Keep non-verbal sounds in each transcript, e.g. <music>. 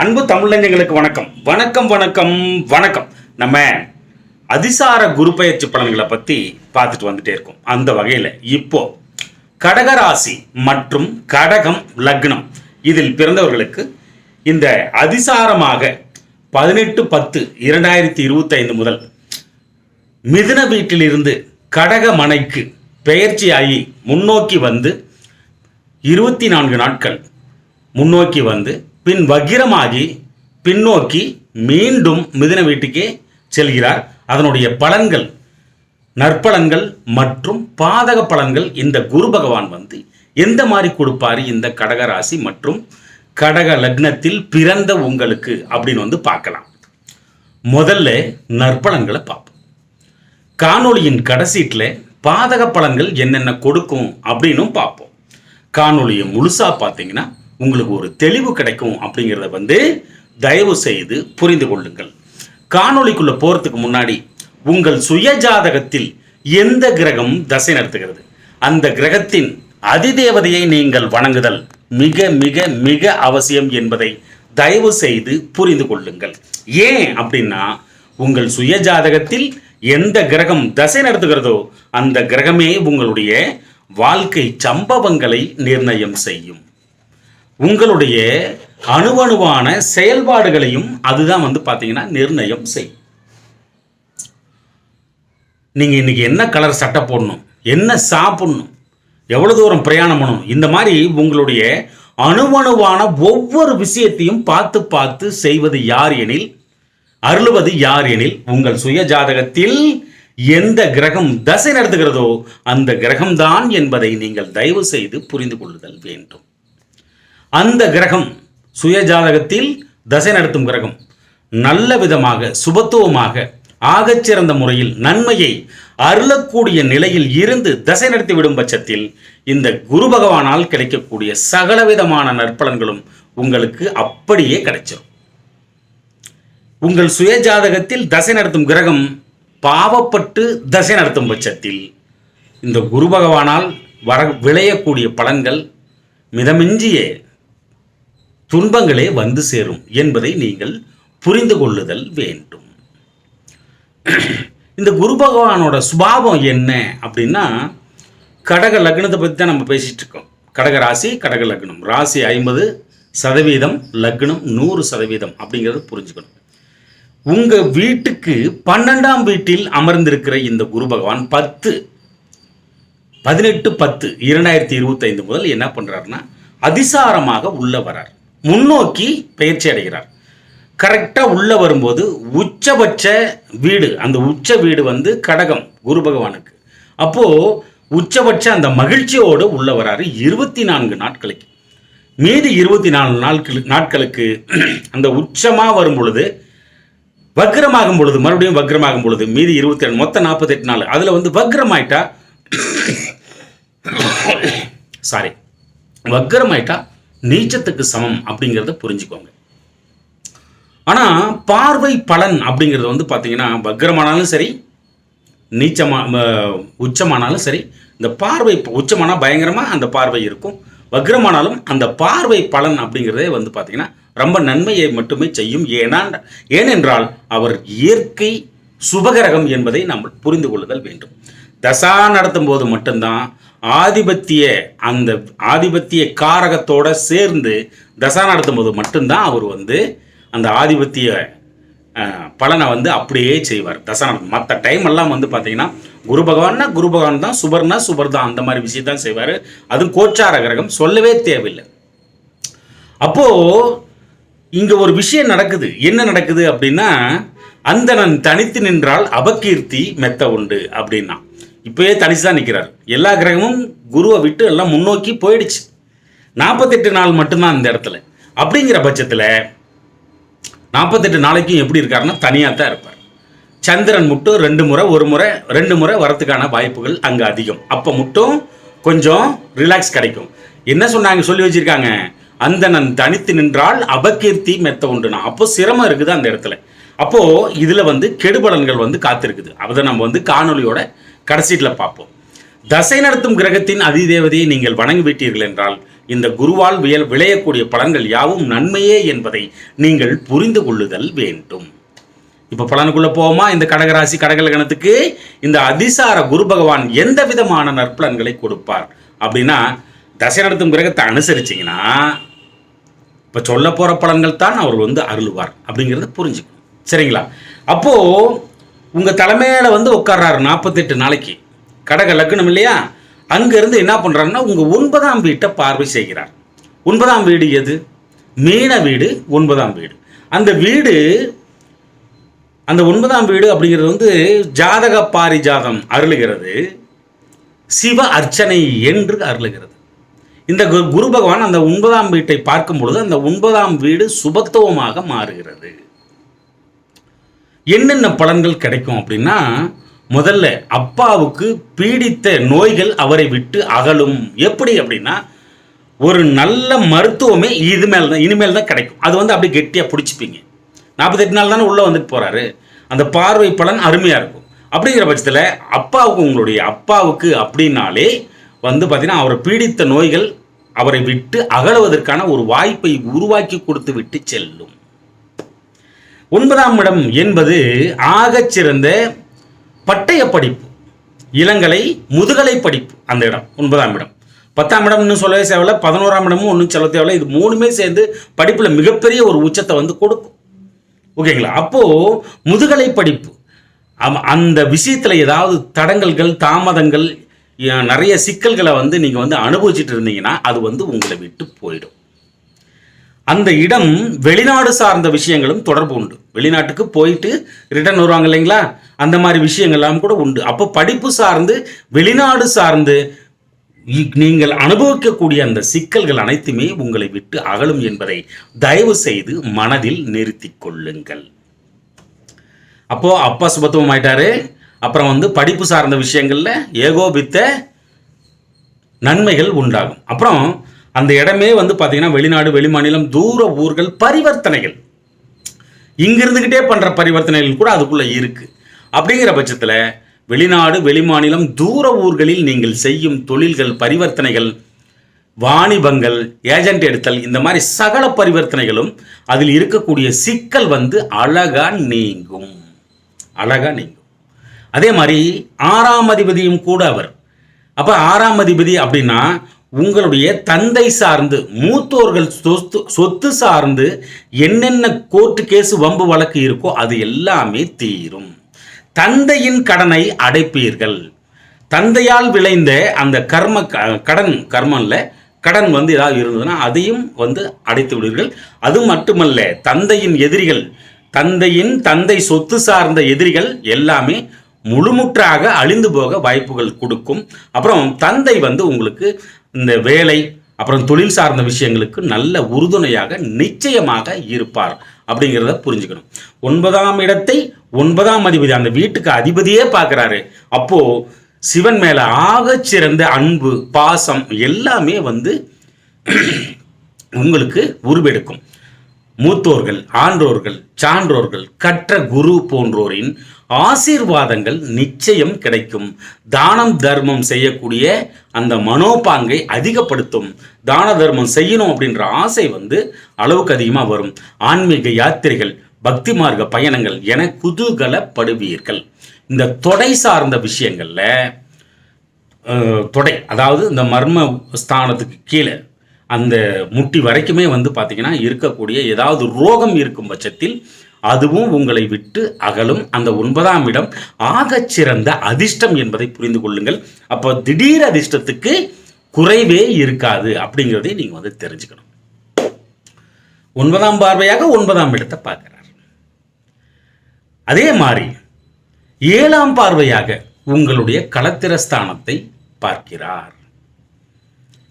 அன்பு தமிழஞ்சங்களுக்கு வணக்கம். வணக்கம் வணக்கம் வணக்கம். நம்ம அதிசார குரு பயிற்சி பலன்களை பற்றி பார்த்துட்டு வந்துட்டே இருக்கோம். அந்த வகையில் இப்போ கடகராசி மற்றும் கடகம் லக்னம் இதில் பிறந்தவர்களுக்கு இந்த அதிசாரமாக பதினெட்டு பத்து இரண்டாயிரத்தி இருபத்தைந்து முதல் மிதுன வீட்டிலிருந்து கடக மனைக்கு பெயர்ச்சியாகி முன்னோக்கி வந்து இருபத்தி நான்கு நாட்கள் முன்னோக்கி வந்து பின் வக்கிரமாகி பின்னோக்கி மீண்டும் மிதின வீட்டுக்கே செல்கிறார். அதனுடைய பலன்கள் நற்பலன்கள் மற்றும் பாதக பலன்கள் இந்த குரு பகவான் வந்து எந்த மாதிரி கொடுப்பாரு? இந்த கடகராசி மற்றும் கடக லக்னத்தில் பிறந்த உங்களுக்கு அப்படின்னு வந்து பார்க்கலாம். முதல்ல நற்பலன்களை பார்ப்போம். காணொளியின் கடைசீட்டில் பாதக பலன்கள் என்னென்ன கொடுக்கும் அப்படின்னும் பார்ப்போம். காணொளியை முழுசாக பார்த்தீங்கன்னா உங்களுக்கு ஒரு தெளிவு கிடைக்கும் அப்படிங்கிறத வந்து தயவு செய்து புரிந்து கொள்ளுங்கள். காணொளிக்குள்ளே போகிறதுக்கு முன்னாடி உங்கள் சுய ஜாதகத்தில் எந்த கிரகம் தசை நடத்துகிறது? அந்த கிரகத்தின் அதிதேவதையை நீங்கள் வணங்குதல் மிக மிக மிக அவசியம் என்பதை தயவு செய்து புரிந்து கொள்ளுங்கள். ஏன் அப்படின்னா உங்கள் சுய ஜாதகத்தில் எந்த கிரகம் தசை நடத்துகிறதோ அந்த கிரகமே உங்களுடைய வாழ்க்கை சம்பவங்களை நிர்ணயம் செய்யும். உங்களுடைய அணுவணுவான செயல்பாடுகளையும் அதுதான் வந்து பார்த்தீங்கன்னா நிர்ணயம் செய்யும் நீங்கள் இன்றைக்கி என்ன கலர் சட்டை போடணும் என்ன சாப்பிடணும் எவ்வளோ தூரம் பிரயாணம் பண்ணணும் இந்த மாதிரி உங்களுடைய அணுவணுவான ஒவ்வொரு விஷயத்தையும் பார்த்து பார்த்து செய்வது யார் எனில் அருளுவது யார் எனில் உங்கள் சுய ஜாதகத்தில் எந்த கிரகம் தசை நடத்துகிறதோ அந்த கிரகம்தான் என்பதை நீங்கள் தயவு செய்து புரிந்து கொள்ளுதல் வேண்டும். அந்த கிரகம் சுயஜாதகத்தில் தசை நடத்தும் கிரகம். நல்ல விதமாக சுபத்துவமாக ஆகச்சிறந்த முறையில் நன்மையை அருளக்கூடிய நிலையில் இருந்து தசை நடத்தி விடும் பட்சத்தில் இந்த குரு பகவானால் கிடைக்கக்கூடிய சகலவிதமான நற்பலன்களும் உங்களுக்கு அப்படியே கிடைச்சிடும் உங்கள் சுயஜாதகத்தில் தசை நடத்தும் கிரகம் பாவப்பட்டு தசை நடத்தும் பட்சத்தில் இந்த குரு பகவானால் வர விளையக்கூடிய பலன்கள் மிதமிஞ்சிய துன்பங்களே வந்து சேரும் என்பதை நீங்கள் புரிந்து கொள்ளுதல் வேண்டும். இந்த குரு பகவானோட சுபாவம் என்ன அப்படின்னா கடக லக்னத்தை பற்றி தான் நம்ம பேசிகிட்டு இருக்கோம். கடக ராசி கடக லக்னம். ராசி ஐம்பது சதவீதம் லக்னம் நூறு சதவீதம் அப்படிங்கிறத புரிஞ்சுக்கணும். உங்கள் வீட்டுக்கு பன்னெண்டாம் வீட்டில் அமர்ந்திருக்கிற இந்த குரு பகவான் பத்து பதினெட்டு பத்து இரண்டாயிரத்தி இருபத்தைந்து முதல் என்ன பண்ணுறாருன்னா அதிசாரமாக உள்ள வரார். முன்னோக்கி பயிற்சி அடைகிறார். கரெக்டாக உள்ளே வரும்போது உச்சபட்ச வீடு அந்த உச்ச வீடு வந்து கடகம் குரு பகவானுக்கு. அப்போது உச்சபட்ச அந்த மகிழ்ச்சியோடு உள்ள வராரு இருபத்தி நான்கு நாட்களுக்கு. மீதி இருபத்தி நாலு நாட்கள் நாட்களுக்கு <clears throat> அந்த உச்சமாக வரும் பொழுது வக்ரமாகும் பொழுது மறுபடியும் வக்ரமாகும் பொழுது மீதி இருபத்தி ரெண்டு மொத்தம் நாற்பத்தெட்டு நாள். அதில் வந்து வக்ரமாயிட்டா <coughs> சாரி வக்ரமாயிட்டா நீச்சத்துக்கு சமம் அப்படிங்கிறத புரிஞ்சுக்கோங்க. ஆனால் பார்வை பலன் அப்படிங்கிறது வந்து பார்த்தீங்கன்னா வக்ரமானாலும் சரி நீச்சமா உச்சமானாலும் சரி இந்த பார்வை உச்சமானால் பயங்கரமாக அந்த பார்வை இருக்கும். வக்ரமானாலும் அந்த பார்வை பலன் அப்படிங்கிறதே வந்து பார்த்தீங்கன்னா ரொம்ப நன்மையை மட்டுமே செய்யும். ஏனா ஏனென்றால் அவர் இயற்கை சுபகரகம் என்பதை நாம் புரிந்து கொள்ளுதல் வேண்டும். தசா நடத்தும் போது மட்டும்தான் ஆதிபத்திய அந்த ஆதிபத்திய காரகத்தோட சேர்ந்து தசா நடத்தும் போது மட்டும்தான் அவர் வந்து அந்த ஆதிபத்திய பலனை வந்து அப்படியே செய்வார். தசானம் மற்ற டைம் எல்லாம் வந்து பார்த்தீங்கன்னா குரு பகவான்னா குரு பகவான் தான் சுபர்னா சுபர் தான் அந்த மாதிரி விஷயம் தான் செய்வார். அதுவும் கோச்சார கிரகம் சொல்லவே தேவையில்லை. அப்போ இங்கே ஒரு விஷயம் நடக்குது. என்ன நடக்குது அப்படின்னா அந்தணன் தனித்து நின்றால் அபகீர்த்தி மெத்த உண்டு அப்படின்னா. இப்போயே தனிச்சு தான் நிற்கிறார் எல்லா கிரகமும் குருவை விட்டு எல்லாம் முன்னோக்கி போயிடுச்சு. நாற்பத்தெட்டு நாள் மட்டும்தான் அந்த இடத்துல. அப்படிங்கிற பட்சத்தில் நாற்பத்தெட்டு நாளைக்கும் எப்படி இருக்காருன்னா தனியாக தான் இருப்பார். சந்திரன் மட்டும் ரெண்டு முறை ஒரு முறை ரெண்டு முறை வரத்துக்கான வாய்ப்புகள் அங்கே அதிகம். அப்போ மட்டும் கொஞ்சம் ரிலாக்ஸ் கிடைக்கும். என்ன சொன்னாங்க சொல்லி வச்சிருக்காங்க? அந்தணன் தனித்து நின்றால் அபகீர்த்தி மெத்த உண்டுனா. அப்போ சிரமம் இருக்குது அந்த இடத்துல? அப்போது இதில் வந்து கெடுபலன்கள் வந்து காத்திருக்குது. அதை நம்ம வந்து காணொளியோட கடைசீட்டில் பார்ப்போம். தசை நடத்தும் கிரகத்தின் அதிதேவதையை நீங்கள் வணங்கிவிட்டீர்கள் என்றால் இந்த குருவால் வியல் விளையக்கூடிய பலன்கள் யாவும் நன்மையே என்பதை நீங்கள் புரிந்து கொள்ளுதல் வேண்டும். இப்போ பலனுக்குள்ளே போவோமா? இந்த கடகராசி கடகலகணத்துக்கு இந்த அதிசார குரு பகவான் எந்த விதமான நற்பலன்களை கொடுப்பார்? அப்படின்னா தசை நடத்தும் கிரகத்தை அனுசரிச்சிங்கன்னா இப்போ சொல்ல போகிற பலன்கள் தான் அவர் வந்து அருளுவார் அப்படிங்கிறத புரிஞ்சுக்கணும். சரிங்களா? அப்போது உங்கள் தலைமையில் வந்து உட்கார்றாரு நாற்பத்தெட்டு நாளைக்கு. கடக லக்னம் இல்லையா? அங்கேருந்து என்ன பண்ணுறாருன்னா உங்கள் ஒன்பதாம் வீட்டை பார்வை செய்கிறார். ஒன்பதாம் வீடு எது? மீன வீடு ஒன்பதாம் வீடு. அந்த வீடு அந்த ஒன்பதாம் வீடு அப்படிங்கிறது வந்து ஜாதக பாரிஜாதம் அருளுகிறது. சிவ அர்ச்சனை என்று அருளுகிறது. இந்த குரு பகவான் அந்த ஒன்பதாம் வீட்டை பார்க்கும் பொழுது அந்த ஒன்பதாம் வீடு சுபத்துவமாக மாறுகிறது. என்னென்ன பலன்கள் கிடைக்கும் அப்படின்னா முதல்ல அப்பாவுக்கு பீடித்த நோய்கள் அவரை விட்டு அகலும். எப்படி அப்படின்னா ஒரு நல்ல மருத்துவமே இது மேல் தான் இனிமேல் தான் கிடைக்கும். அது வந்து அப்படியே கெட்டியாக பிடிச்சிப்பீங்க. நாற்பத்தெட்டு நாள் தானே உள்ளே வந்துட்டு போகிறாரு அந்த பார்வை பலன் அருமையாக இருக்கும். அப்படிங்கிற பட்சத்தில் அப்பாவுக்கு உங்களுடைய அப்பாவுக்கு அப்படின்னாலே வந்து பார்த்தீங்கன்னா அவரை பீடித்த நோய்கள் அவரை விட்டு அகலுவதற்கான ஒரு வாய்ப்பை உருவாக்கி கொடுத்து விட்டு செல்லும். ஒன்பதாம் இடம் என்பது ஆகச்சிறந்த பட்டய படிப்பு இளங்கலை முதுகலை படிப்பு அந்த இடம் ஒன்பதாம் இடம். பத்தாம் இடம் இன்னும் சொல்லவே தேவையில்ல பதினோராம் இடமும் ஒன்றும் சொல்ல தேவையில்ல இது மூணுமே சேர்ந்து படிப்பில் மிகப்பெரிய ஒரு உச்சத்தை வந்து கொடுக்கும். ஓகேங்களா? அப்போது முதுகலை படிப்பு அந்த விஷயத்தில் ஏதாவது தடங்கல்கள் தாமதங்கள் நிறைய சிக்கல்களை வந்து நீங்கள் வந்து அனுபவிச்சுட்டு இருந்தீங்கன்னா அது வந்து உங்களை விட்டு போயிடும். அந்த இடம் வெளிநாடு சார்ந்த விஷயங்களும் தொடர்பு உண்டு. வெளிநாட்டுக்கு போயிட்டு ரிட்டர்ன் வருவாங்க இல்லைங்களா? அந்த மாதிரி விஷயங்கள்லாம் கூட உண்டு. அப்போ படிப்பு சார்ந்து வெளிநாடு சார்ந்து நீங்கள் அனுபவிக்கக்கூடிய அந்த சிக்கல்கள் அனைத்துமே உங்களை விட்டு அகலும் என்பதை தயவு செய்து மனதில் நிறுத்தி கொள்ளுங்கள். அப்போ அப்பா சுபத்துவம் ஆயிட்டாரு. அப்புறம் வந்து படிப்பு சார்ந்த விஷயங்கள்ல ஏகோபித்த நன்மைகள் உண்டாகும். அப்புறம் அந்த இடமே வந்து பார்த்தீங்கன்னா வெளிநாடு வெளிமாநிலம் தூர ஊர்கள் பரிவர்த்தனைகள். இங்கிருந்துக்கிட்டே பண்ணுற பரிவர்த்தனைகள் கூட அதுக்குள்ளே இருக்குது அப்படிங்கிற பட்சத்தில் வெளிநாடு வெளிமாநிலம் தூர ஊர்களில் நீங்கள் செய்யும் தொழில்கள் பரிவர்த்தனைகள் வாணிபங்கள் ஏஜென்ட் எடுத்தல் இந்த மாதிரி சகல பரிவர்த்தனைகளும் அதில் இருக்கக்கூடிய சிக்கல் வந்து அழகாக நீங்கும். அழகாக நீங்கும். அதே மாதிரி ஆறாம் அதிபதியும் கூட அவர். அப்போ ஆறாம் அதிபதி அப்படின்னா உங்களுடைய தந்தை சார்ந்து மூத்தோர்கள் சொத்து சொத்து சார்ந்து என்னென்ன கோர்ட்டு கேஸ் வம்பு வழக்கு இருக்கோ அது எல்லாமே தீரும். தந்தையின் கடனை அடைப்பீர்கள். தந்தையால் விளைந்த அந்த கர்ம க- கடன் கர்மம்ல கடன் வந்து ஏதாவது இருந்ததுன்னா அதையும் வந்து அடைத்து விடுவீர்கள். அது மட்டுமல்ல தந்தையின் எதிரிகள் தந்தையின் தந்தை சொத்து சார்ந்த எதிரிகள் எல்லாமே முழுமுற்றாக அழிந்து போக வாய்ப்புகள் கொடுக்கும். அப்புறம் தந்தை வந்து உங்களுக்கு இந்த வேலை அப்புறம் தொழில் சார்ந்த விஷயங்களுக்கு நல்ல உறுதுணையாக நிச்சயமாக இருப்பார் அப்படிங்கிறத புரிஞ்சுக்கணும். ஒன்பதாம் இடத்தை ஒன்பதாம் அதிபதி அந்த வீட்டுக்கு அதிபதியே பார்க்குறாரு. அப்போது சிவன் மேலே ஆகச் சிறந்த அன்பு பாசம் எல்லாமே வந்து <clears throat> உங்களுக்கு உருவெடுக்கும். மூத்தோர்கள் ஆன்றோர்கள் சான்றோர்கள் கற்ற குரு போன்றோரின் ஆசீர்வாதங்கள் நிச்சயம் கிடைக்கும். தானம் தர்மம் செய்யக்கூடிய அந்த மனோபாங்கை அதிகப்படுத்தும். தான தர்மம் செய்யணும் அப்படின்ற ஆசை வந்து அளவுக்கு அதிகமாக வரும். ஆன்மீக யாத்திரைகள் பக்தி மார்க்க பயணங்கள் என குதூகலப்படுவீர்கள். இந்த தொடை சார்ந்த விஷயங்களில் தொடை அதாவது இந்த மர்ம ஸ்தானத்துக்கு கீழே அந்த முட்டி வரைக்குமே வந்து பார்த்தீங்கன்னா இருக்கக்கூடிய ஏதாவது ரோகம் இருக்கும் பட்சத்தில் அதுவும் உங்களை விட்டு அகலும். அந்த ஒன்பதாம் இடம் ஆகச் சிறந்த அதிர்ஷ்டம் என்பதை புரிந்து கொள்ளுங்கள். அப்போ திடீர் அதிர்ஷ்டத்துக்கு குறைவே இருக்காது அப்படிங்கிறதை நீங்கள் வந்து தெரிஞ்சுக்கணும். ஒன்பதாம் பார்வையாக ஒன்பதாம் இடத்தை பார்க்கிறார். அதே மாதிரி ஏழாம் பார்வையாக உங்களுடைய களத்திரஸ்தானத்தை பார்க்கிறார்.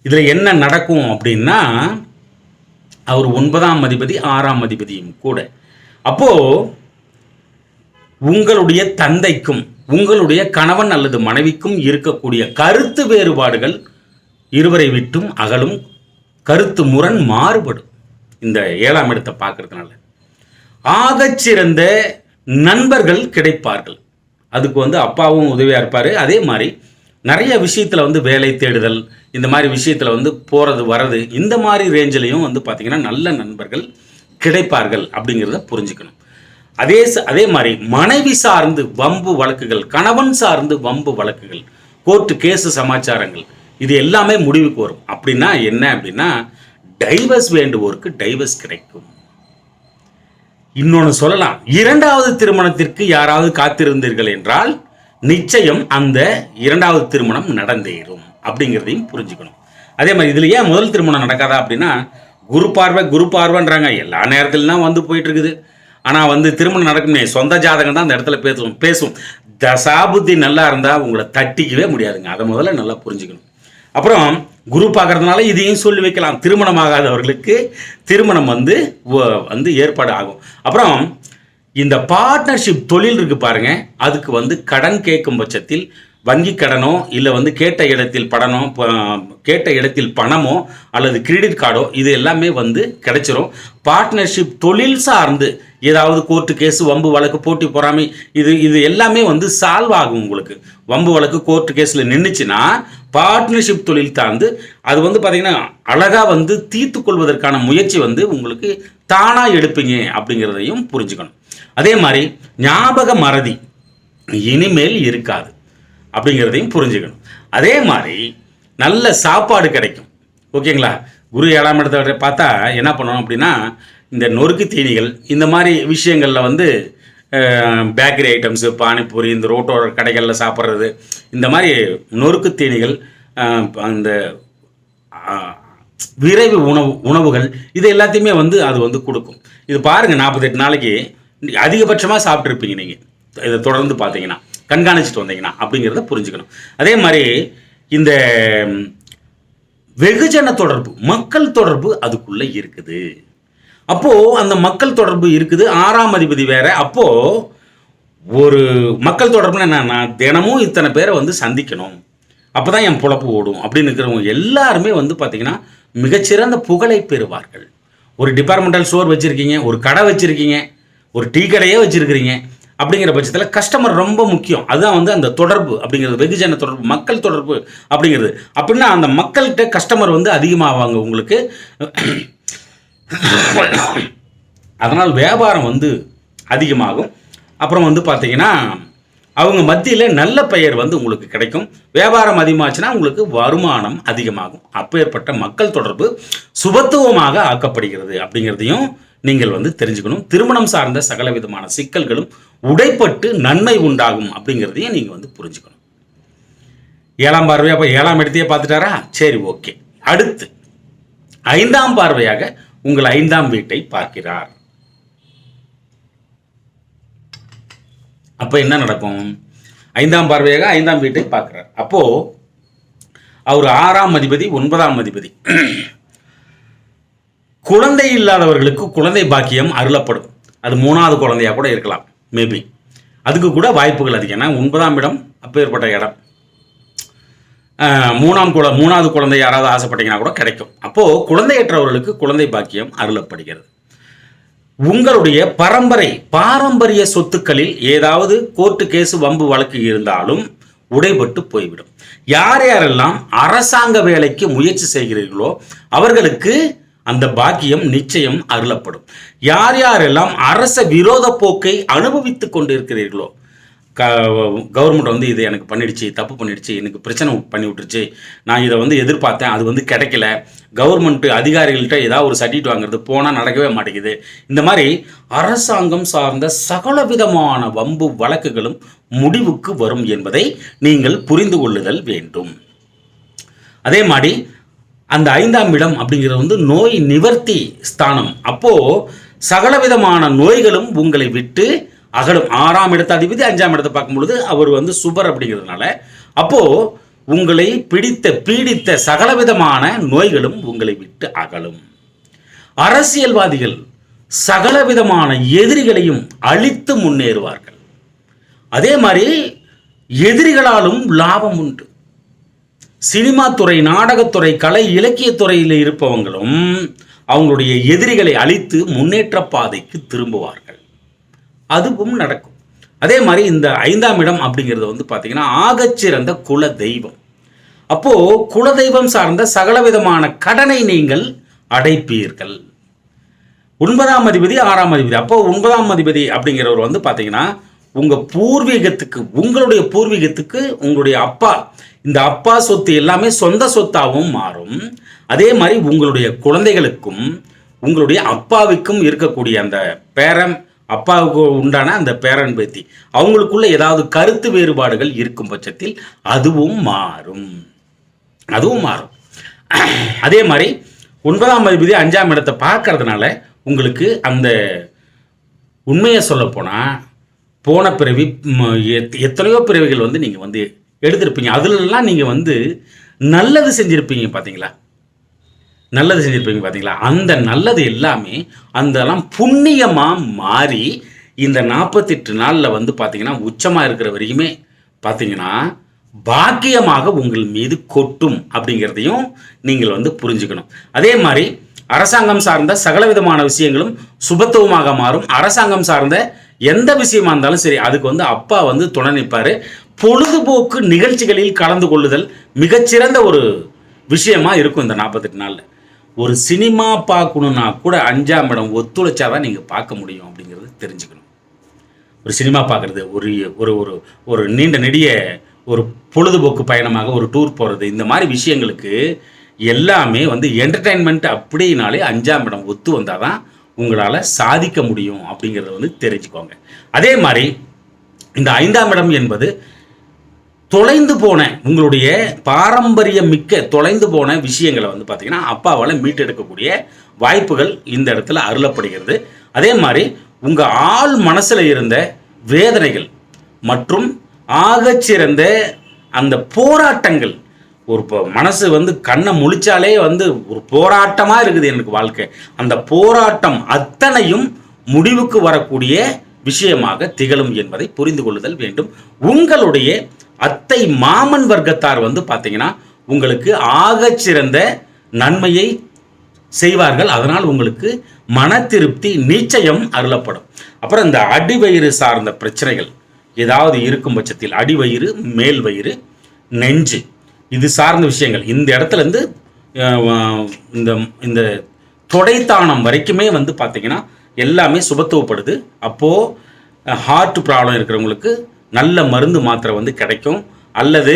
இதில் என்ன நடக்கும் அப்படின்னா அவர் ஒன்பதாம் அதிபதி ஆறாம் அதிபதியும் கூட. அப்போது உங்களுடைய தந்தைக்கும் உங்களுடைய கணவன் அல்லது மனைவிக்கும் இருக்கக்கூடிய கருத்து வேறுபாடுகள் இருவரை விட்டும் அகலும் கருத்து முரண் மாறுபடும். இந்த ஏழாம் இடத்தை பார்க்கறதுனால. ஆகச்சிறந்த நண்பர்கள் கிடைப்பார்கள். அதுக்கு வந்து அப்பாவும் உதவியாக இருப்பார். அதே மாதிரி நிறைய விஷயத்தில் வந்து வேலை தேடுதல் இந்த மாதிரி விஷயத்தில் வந்து போகிறது வர்றது இந்த மாதிரி ரேஞ்சிலையும் வந்து பார்த்திங்கன்னா நல்ல நண்பர்கள் கிடைப்பார்கள் அப்படிங்கிறத புரிஞ்சுக்கணும். அதே ச- அதே மாதிரி மனைவி சார்ந்து வம்பு வழக்குகள் கணவன் சார்ந்து வம்பு வழக்குகள் கோர்ட்டு கேஸு சமாச்சாரங்கள் இது எல்லாமே முடிவுக்கு வரும். அப்படின்னா என்ன அப்படின்னா டைவர்ஸ் வேண்டுவோருக்கு டைவர்ஸ் கிடைக்கும். இன்னொன்று சொல்லலாம் இரண்டாவது திருமணத்திற்கு யாராவது காத்திருந்தீர்கள் என்றால் நிச்சயம் அந்த இரண்டாவது திருமணம் நடந்தேறும் அப்படிங்கிறதையும் புரிஞ்சுக்கணும். அதே மாதிரி இதில் ஏன் முதல் திருமணம் நடக்காதா அப்படின்னா குரு பார்வை குரு பார்வைன்றாங்க. எல்லா நேரத்துலலாம் வந்து போயிட்டு இருக்குது ஆனால் வந்து திருமணம் நடக்குமே சொந்த ஜாதகம் தான் அந்த இடத்துல பேசுவோம் பேசும். தசாபுத்தி நல்லா இருந்தால் உங்களை தட்டிக்கவே முடியாதுங்க. அதை முதல்ல நல்லா புரிஞ்சுக்கணும். அப்புறம் குரு பார்க்கறதுனால இதையும் சொல்லி வைக்கலாம். திருமணம் ஆகாதவர்களுக்கு திருமணம் வந்து வந்து ஏற்பாடு ஆகும். அப்புறம் இந்த பார்ட்னர்ஷிப் தொழில் இருக்கு பாருங்க. அதுக்கு வந்து கடன் கேட்கும் பட்சத்தில் வங்கி கடனோ இல்லை வந்து கேட்ட இடத்தில் படனோ ப- கேட்ட இடத்தில் பணமோ அல்லது கிரெடிட் கார்டோ இது எல்லாமே வந்து கிடைச்சிரும். பார்ட்னர்ஷிப் தொழில் சார்ந்து ஏதாவது கோர்ட்டு கேஸ் வம்பு வழக்கு போட்டி பொறாமை இது இது எல்லாமே வந்து சால்வ் ஆகும் உங்களுக்கு. வம்பு வழக்கு கோர்ட்டு கேஸில் நின்றுச்சுன்னா பார்ட்னர்ஷிப் தொழில் தாழ்ந்து அது வந்து பார்த்திங்கன்னா அழகாக வந்து தீர்த்து கொள்வதற்கான முயற்சி வந்து உங்களுக்கு தானாக எடுப்பீங்க அப்படிங்கிறதையும் புரிஞ்சுக்கணும். அதே மாதிரி ஞாபக மறதி இனிமேல் இருக்காது அப்படிங்கிறதையும் புரிஞ்சுக்கணும். அதே மாதிரி நல்ல சாப்பாடு கிடைக்கும். ஓகேங்களா? குரு ஏழாம் இடத்த பார்த்தா என்ன பண்ணணும் அப்படின்னா இந்த நொறுக்கு தீனிகள் இந்த மாதிரி விஷயங்களில் வந்து பேக்கரி ஐட்டம்ஸு பானிபூரி இந்த ரோட்டோர கடைகளில் சாப்பிட்றது இந்த மாதிரி நொறுக்கு தீனிகள் அந்த விரைவு உணவு உணவுகள் இது எல்லாத்தையுமே வந்து அது வந்து கொடுக்கும். இது பாருங்கள் நாற்பத்தெட்டு நாளைக்கு அதிகபட்சமாக சாப்பிட்ருப்பீங்க நீங்கள் இதை தொடர்ந்து பார்த்தீங்கன்னா கண்காணிச்சிட்டு வந்தீங்கன்னா அப்படிங்கிறத புரிஞ்சுக்கணும். அதே மாதிரி இந்த வெகுஜன தொடர்பு மக்கள் தொடர்பு அதுக்குள்ளே இருக்குது. அப்போது அந்த மக்கள் தொடர்பு இருக்குது ஆறாம் அதிபதி வேற. அப்போது ஒரு மக்கள் தொடர்புன்னு என்ன நான் தினமும் இத்தனை பேரை வந்து சந்திக்கணும். அப்போ தான் என் பொழப்பு ஓடும் அப்படின்னு இருக்கிறவங்க எல்லாருமே வந்து பார்த்திங்கன்னா மிகச்சிறந்த புகழை பெறுவார்கள். ஒரு டிபார்ட்மெண்டல் ஸ்டோர் வச்சுருக்கீங்க ஒரு கடை வச்சுருக்கீங்க ஒரு டீ கடையே வச்சுருக்கிறீங்க அப்படிங்கிற பட்சத்தில் கஸ்டமர் ரொம்ப முக்கியம். அதுதான் வந்து அந்த தொடர்பு அப்படிங்கிறது. வெகுஜன தொடர்பு மக்கள் தொடர்பு அப்படிங்கிறது. அப்படின்னா அந்த மக்கள்கிட்ட கஸ்டமர் வந்து அதிகமாவாங்க உங்களுக்கு. அதனால் வியாபாரம் வந்து அதிகமாகும். அப்புறம் வந்து பார்த்தீங்கன்னா அவங்க மத்தியில் நல்ல பெயர் வந்து உங்களுக்கு கிடைக்கும். வியாபாரம் அதிகமாச்சுன்னா உங்களுக்கு வருமானம் அதிகமாகும். அப்பேற்பட்ட மக்கள் தொடர்பு சுபத்துவமாக ஆக்கப்படுகிறது அப்படிங்கிறதையும் நீங்கள் வந்து தெரிஞ்சுக்கணும். திருமணம் சார்ந்த சகல விதமான சிக்கல்களும் உடைப்பட்டு நன்மை உண்டாகும் அப்படிங்கிறதையும் நீங்கள் வந்து புரிஞ்சுக்கணும். ஏழாம் பார்வையா அப்போ ஏழாம் இடத்தையே பார்த்துட்டாரா? சரி ஓகே. அடுத்து ஐந்தாம் பார்வையாக உங்கள் ஐந்தாம் வீட்டை பார்க்கிறார். அப்போ என்ன நடக்கும்? ஐந்தாம் பார்வையாக ஐந்தாம் வீட்டை பார்க்கிறார். அப்போ அவர் ஆறாம் அதிபதி ஒன்பதாம் அதிபதி. குழந்தை இல்லாதவர்களுக்கு குழந்தை பாக்கியம் அருளப்படும். அது மூணாவது குழந்தையா கூட இருக்கலாம் மேபி அதுக்கு கூட வாய்ப்புகள் அதிகம். ஏன்னா ஒன்பதாம் இடம் அப்பேற்பட்ட இடம். மூணாம் குழ மூணாவது குழந்தை யாராவது ஆசைப்பட்டீங்கன்னா கூட கிடைக்கும். அப்போது குழந்தையற்றவர்களுக்கு குழந்தை பாக்கியம் அருளப்படுகிறது. உங்களுடைய பரம்பரை பாரம்பரிய சொத்துக்களில் ஏதாவது கோர்ட்டு கேஸ் வம்பு வழக்கு இருந்தாலும் உடைபட்டு போய்விடும். யார் யாரெல்லாம் அரசாங்க வேலைக்கு முயற்சி செய்கிறீர்களோ அவர்களுக்கு அந்த பாக்கியம் நிச்சயம் அருளப்படும். யார் யாரெல்லாம் அரச விரோத போக்கை அனுபவித்து கொண்டிருக்கிறீர்களோ க கவர்மெண்ட் வந்து இது எனக்கு பண்ணிடுச்சு தப்பு பண்ணிடுச்சு எனக்கு பிரச்சனை பண்ணி விட்டுருச்சு நான் இதை வந்து எதிர்பார்த்தேன் அது வந்து கிடைக்கல கவர்மெண்ட் அதிகாரிகள்கிட்ட ஏதாவது ஒரு சர்டிஃபிகேட் வாங்குறது போனால் நடக்கவே மாட்டேங்குது. இந்த மாதிரி அரசாங்கம் சார்ந்த சகல விதமான வம்பு வழக்குகளும் முடிவுக்கு வரும் என்பதை நீங்கள் புரிந்து கொள்ளுதல் வேண்டும். அதே மாதிரி அந்த ஐந்தாம் இடம் அப்படிங்கிறது வந்து நோய் நிவர்த்தி ஸ்தானம். அப்போது சகலவிதமான நோய்களும் உங்களை விட்டு அகலும். ஆறாம் இடத்த அதிபதி அஞ்சாம் இடத்தை பார்க்கும் பொழுது அவர் வந்து சுபர் அப்படிங்கிறதுனால. அப்போ உங்களை பிடித்த பீடித்த சகலவிதமான நோய்களும் உங்களை விட்டு அகலும். அரசியல்வாதிகள் சகலவிதமான எதிரிகளையும் அழித்து முன்னேறுவார்கள். அதே மாதிரி எதிரிகளாலும் லாபம் உண்டு. சினிமா துறை நாடகத்துறை கலை இலக்கியத்துறையில் இருப்பவங்களும் அவங்களுடைய எதிரிகளை அழித்து முன்னேற்ற பாதைக்கு திரும்புவார்கள். அதுவும் நடக்கும். அதே மாதிரி இந்த ஐந்தாம் இடம் அப்படிங்கிறது வந்து பார்த்தீங்கன்னா ஆகச்சிறந்த குல தெய்வம். அப்போ குலதெய்வம் சார்ந்த சகலவிதமான கடனை நீங்கள் அடைப்பீர்கள். ஒன்பதாம் அதிபதி ஆறாம் அதிபதி. அப்போ ஒன்பதாம் அதிபதி அப்படிங்கிறவர் வந்து பார்த்தீங்கன்னா உங்கள் பூர்வீகத்துக்கு உங்களுடைய பூர்வீகத்துக்கு உங்களுடைய அப்பா இந்த அப்பா சொத்து எல்லாமே சொந்த சொத்தாகவும் மாறும். அதே மாதிரி உங்களுடைய குழந்தைகளுக்கும் உங்களுடைய அப்பாவுக்கும் இருக்கக்கூடிய அந்த பேரன் அப்பாவுக்கு உண்டான அந்த பேரன் பேத்தி அவங்களுக்குள்ள ஏதாவது கருத்து வேறுபாடுகள் இருக்கும் பட்சத்தில் அதுவும் மாறும். அதுவும் மாறும். அதே மாதிரி ஒன்பதாம் அதிபதி அஞ்சாம் இடத்தை பார்க்கறதுனால உங்களுக்கு அந்த உண்மையை சொல்லப்போனால் போன பிறவி எத்- எத்தனையோ பிறவிகள் வந்து நீங்கள் வந்து எடுத்திருப்பீங்க. அதுலலாம் நீங்கள் வந்து நல்லது செஞ்சுருப்பீங்க பார்த்தீங்களா நல்லது செஞ்சுருப்பீங்க பார்த்தீங்களா அந்த நல்லது எல்லாமே அந்தலாம் புண்ணியமாக மாறி இந்த நாற்பத்தெட்டு நாளில் வந்து பார்த்தீங்கன்னா உச்சமாக இருக்கிற வரைக்குமே பார்த்தீங்கன்னா பாக்கியமாக உங்கள் மீது கொட்டும் அப்படிங்கிறதையும் நீங்கள் வந்து புரிஞ்சுக்கணும். அதே மாதிரி அரசாங்கம் சார்ந்த சகலவிதமான விஷயங்களும் சுபத்துவமாக மாறும். அரசாங்கம் சார்ந்த எந்த விஷயமா இருந்தாலும் சரி அதுக்கு வந்து அப்பா வந்து துணை நிற்பார் பொழுதுபோக்கு நிகழ்ச்சிகளில் கலந்து கொள்ளுதல் மிகச்சிறந்த ஒரு விஷயமா இருக்கும் இந்த நாற்பத்தெட்டு நாளில். ஒரு சினிமா பார்க்கணுன்னா கூட அஞ்சாம் இடம் ஒத்துழைச்சாதான் நீங்கள் பார்க்க முடியும் அப்படிங்கிறது தெரிஞ்சுக்கணும். ஒரு சினிமா பார்க்குறது ஒரு ஒரு ஒரு ஒரு நீண்ட நெடிய ஒரு பொழுதுபோக்கு பயணமாக ஒரு டூர் போகிறது இந்த மாதிரி விஷயங்களுக்கு எல்லாமே வந்து என்டர்டெயின்மெண்ட் அப்படின்னாலே அஞ்சாம் இடம் ஒத்து வந்தால் தான் உங்களால் சாதிக்க முடியும் அப்படிங்கிறத வந்து தெரிஞ்சுக்கோங்க. அதே மாதிரி இந்த ஐந்தாம் இடம் என்பது தொலைந்து போன உங்களுடைய பாரம்பரியம் மிக்க தொலைந்து போன விஷயங்களை வந்து பார்த்தீங்கன்னா அப்பாவால் மீட்டெடுக்கக்கூடிய வாய்ப்புகள் இந்த இடத்துல அருளப்படுகிறது. அதே மாதிரி உங்கள் ஆள் மனசில் இருந்த வேதனைகள் மற்றும் ஆகச்சிறந்த அந்த போராட்டங்கள் ஒரு இப்போ மனசு வந்து கண்ணை முழிச்சாலே வந்து ஒரு போராட்டமாக இருக்குது எனக்கு வாழ்க்கை. அந்த போராட்டம் அத்தனையும் முடிவுக்கு வரக்கூடிய விஷயமாக திகழும் என்பதை புரிந்து கொள்ளுதல் வேண்டும். உங்களுடைய அத்தை மாமன் வர்க்கத்தார் வந்து பார்த்தீங்கன்னா உங்களுக்கு ஆகச்சிறந்த நன்மையை செய்வார்கள். அதனால் உங்களுக்கு மன திருப்தி நிச்சயம் அருளப்படும். அப்புறம் இந்த அடிவயிறு சார்ந்த பிரச்சனைகள் ஏதாவது இருக்கும் பட்சத்தில் அடிவயிறு மேல் வயிறு நெஞ்சு இது சார்ந்த விஷயங்கள். இந்த இடத்துலேருந்து இந்த இந்த தொடைத்தானம் வரைக்குமே வந்து பார்த்திங்கன்னா எல்லாமே சுபத்துவப்படுது. அப்போது ஹார்ட் ப்ராப்ளம் இருக்கிறவங்களுக்கு நல்ல மருந்து மாத்திரை வந்து கிடைக்கும். அல்லது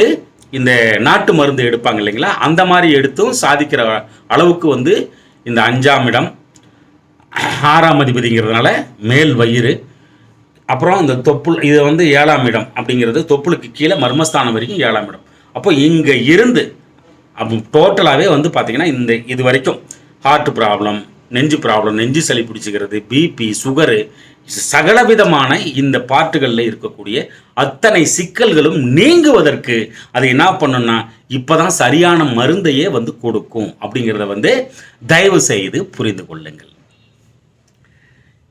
இந்த நாட்டு மருந்து எடுப்பாங்க இல்லைங்களா? அந்த மாதிரி எடுத்தும் சாதிக்கிற அளவுக்கு வந்து இந்த அஞ்சாம் இடம் ஆறாம் அதிபதிங்கிறதுனால மேல் வயிறு அப்புறம் இந்த தொப்புள் இது வந்து ஏழாம் இடம் அப்படிங்கிறது தொப்புளுக்கு கீழே மர்மஸ்தானம் வரைக்கும் ஏழாம் இடம். அப்போ இங்கே இருந்து அப்போ டோட்டலாகவே வந்து பார்த்திங்கன்னா இந்த இது வரைக்கும் ஹார்ட் ப்ராப்ளம் நெஞ்சு ப்ராப்ளம் நெஞ்சு சளி பிடிச்சிக்கிறது பிபி சுகரு சகலவிதமான இந்த பாட்டுகளில் இருக்கக்கூடிய அத்தனை சிக்கல்களும் நீங்குவதற்கு அது என்ன பண்ணுன்னா இப்போதான் சரியான மருந்தையே வந்து கொடுக்கும் அப்படிங்கிறத வந்து தயவு செய்து புரிந்து கொள்ளுங்கள்.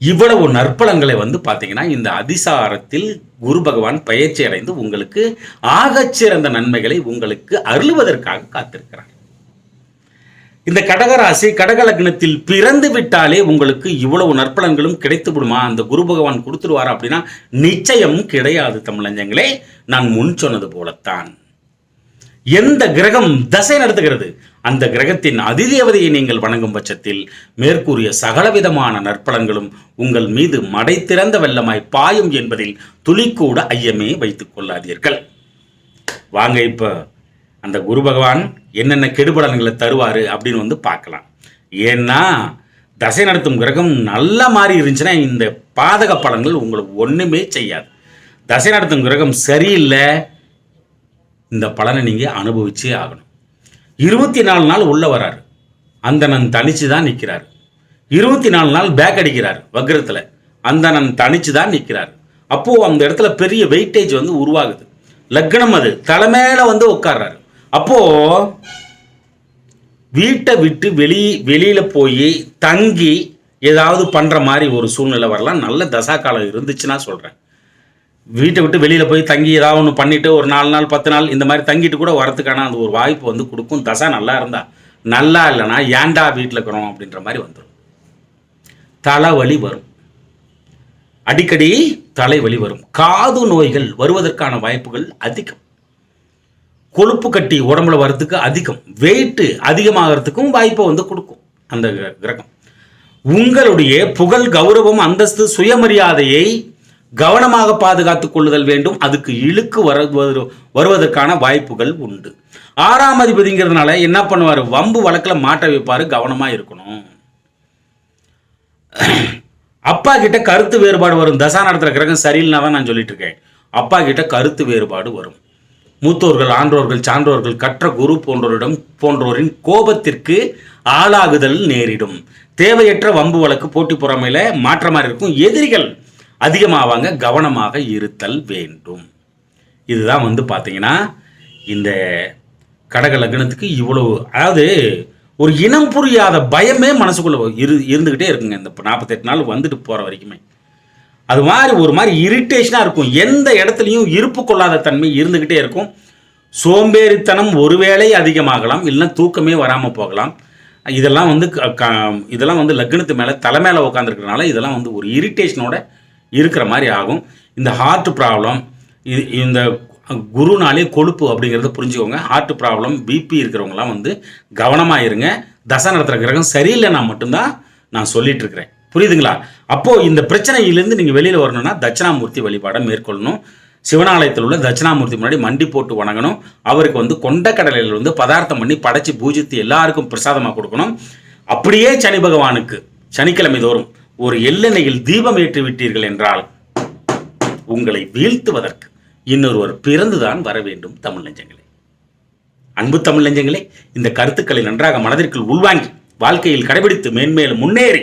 இவ்வளவு நற்பலங்களை வந்து பார்த்தீங்கன்னா இந்த அதிசாரத்தில் குரு பகவான் பயிற்சி அடைந்து உங்களுக்கு ஆகச்சிறந்த நன்மைகளை உங்களுக்கு அருளுவதற்காக காத்திருக்கிறார். இந்த கடகராசி கடக லக்னத்தில் பிறந்து விட்டாலே உங்களுக்கு இவ்வளவு நற்பலன்களும் கிடைத்து விடுமா அந்த குரு பகவான் கொடுத்துருவாரா அப்படின்னா நிச்சயம் கிடையாது தமிழஞ்சங்களே நான் முன் சொன்னது போலத்தான். எந்த கிரகம் தசை நடத்துகிறது? அந்த கிரகத்தின் அதிதேவதையை நீங்கள் வணங்கும் பட்சத்தில் மேற்கூறிய சகலவிதமான நற்பலன்களும் உங்கள் மீது மடை திறந்த வெள்ளமாய் பாயும் என்பதில் துளிக்கூட ஐயமே வைத்துக் கொள்ளாதீர்கள். வாங்க இப்போ அந்த குரு பகவான் என்னென்ன கெடுபலன்களை தருவார் அப்படின்னு வந்து பார்க்கலாம். ஏன்னா தசை நடத்தும் கிரகம் நல்ல மாதிரி இருந்துச்சுன்னா இந்த பாதக பலன்கள் உங்களுக்கு ஒன்றுமே செய்யாது. தசை நடத்தும் கிரகம் சரியில்லை இந்த பலனை நீங்கள் அனுபவிச்சே ஆகணும். இருபத்தி நாலு நாள் உள்ள வராரு. அந்தணன் தனிச்சு தான் நிற்கிறார் இருபத்தி நாலு நாள் பேக் அடிக்கிறார் வக்ரத்தில். அந்தணன் தனிச்சு தான் நிற்கிறார் அப்போது அந்த இடத்துல பெரிய வெயிட்டேஜ் வந்து உருவாகுது. லக்னம் அது. தலைமையில வந்து உட்கார்றாரு. அப்போது வீட்டை விட்டு வெளி வெளியில் போய் தங்கி ஏதாவது பண்ணுற மாதிரி ஒரு சூழ்நிலை வரலாம். நல்ல தசா காலம் இருந்துச்சுன்னா சொல்கிறேன் வீட்டை விட்டு வெளியில் போய் தங்கி ஏதாவது ஒன்று பண்ணிவிட்டு ஒரு நாலு நாள் பத்து நாள் இந்த மாதிரி தங்கிட்டு கூட வரதுக்கான அந்த ஒரு வாய்ப்பு வந்து கொடுக்கும். தசா நல்லா இருந்தா நல்லா இல்லைன்னா ஏன்டா வீட்டில் இருக்கிறோம் அப்படின்ற மாதிரி வந்துடும் தலைவலி வரும். அடிக்கடி தலைவலி வரும். காது நோய்கள் வருவதற்கான வாய்ப்புகள் அதிகம். கொழுப்பு கட்டி உடம்புல வர்றதுக்கு அதிகம் வெயிட்டு அதிகமாகிறதுக்கும் வாய்ப்பை வந்து கொடுக்கும் அந்த கிர- கிரகம். உங்களுடைய புகழ் கௌரவம் அந்தஸ்து சுயமரியாதையை கவனமாக பாதுகாத்துக் கொள்ளுதல் வேண்டும். அதுக்கு இழுக்கு வர வரு- வருவதற்கான வாய்ப்புகள் உண்டு. ஆறாம் அதிபதிங்கிறதுனால என்ன பண்ணுவார்? வம்பு வழக்கில் மாட்ட வைப்பார் கவனமாக இருக்கணும். அப்பா கிட்ட கருத்து வேறுபாடு வரும். தசா நடத்துகிற கிரகம் சரியில்லைனா தான் நான் சொல்லிட்டு இருக்கேன். அப்பா கிட்ட கருத்து வேறுபாடு வரும். மூத்தோர்கள் ஆன்றோர்கள் சான்றோர்கள் கற்ற குரு போன்றோரிடம் போன்றோரின் கோபத்திற்கு ஆளாகுதல் நேரிடும். தேவையற்ற வம்பு வழக்கு போட்டி பொறாமையில் மாற்றமாக இருக்கும். எதிரிகள் அதிகமாவாங்க கவனமாக இருத்தல் வேண்டும். இதுதான் வந்து பார்த்தீங்கன்னா இந்த கடக லக்னத்துக்கு இவ்வளவு அதாவது ஒரு இனம் புரியாத பயமே மனசுக்குள்ளே இரு இருந்துக்கிட்டே இருக்குங்க. இந்த நாற்பத்தெட்டு நாள் வந்துட்டு போகிற வரைக்குமே. அது மாதிரி ஒரு மாதிரி இரிட்டேஷனாக இருக்கும். எந்த இடத்துலையும் இருப்பு கொள்ளாத தன்மை இருந்துக்கிட்டே இருக்கும். சோம்பேறித்தனம் ஒருவேளை அதிகமாகலாம் இல்லைன்னா தூக்கமே வராமல் போகலாம். இதெல்லாம் வந்து க- க- இதெல்லாம் வந்து லக்னத்து மேலே தலை மேலே உட்காந்துருக்கறனால இதெல்லாம் வந்து ஒரு இரிட்டேஷனோட இருக்கிற மாதிரி ஆகும். இந்த ஹார்ட் ப்ராப்ளம் இது இந்த குருனாலே கொழுப்பு அப்படிங்கிறத புரிஞ்சுக்கோங்க. ஹார்ட் ப்ராப்ளம் பிபி இருக்கிறவங்கலாம் வந்து கவனமாக இருங்க. தசை நடத்துகிற கிரகம் சரியில்லைன்னா மட்டும்தான் நான் சொல்லிகிட்ருக்கிறேன் புரியுதுங்களா? அப்போது இந்த பிரச்சனையிலேருந்து நீங்கள் வெளியில் வரணும்னா தட்சிணாமூர்த்தி வழிபாடை மேற்கொள்ளணும். சிவனாலயத்தில் உள்ள தட்சிணாமூர்த்தி முன்னாடி மண்டி போட்டு வணங்கணும். அவருக்கு வந்து கொண்டக்கடலையில் வந்து பதார்த்தம் பண்ணி படைச்சு பூஜித்து எல்லாருக்கும் பிரசாதமாக கொடுக்கணும். அப்படியே சனி பகவானுக்கு சனிக்கிழமை தோறும் ஒரு எல்லெண்ணையில் தீபம் ஏற்றி விட்டீர்கள் என்றால் உங்களை வீழ்த்துவதற்கு இன்னொருவர் பிறந்துதான் வர வேண்டும் தமிழ் நெஞ்சங்களே. அன்பு தமிழ் நெஞ்சங்களே இந்த கருத்துக்களை நன்றாக மனதிற்குள் உள்வாங்கி வாழ்க்கையில் கடைபிடித்து மேன்மேலும் முன்னேறி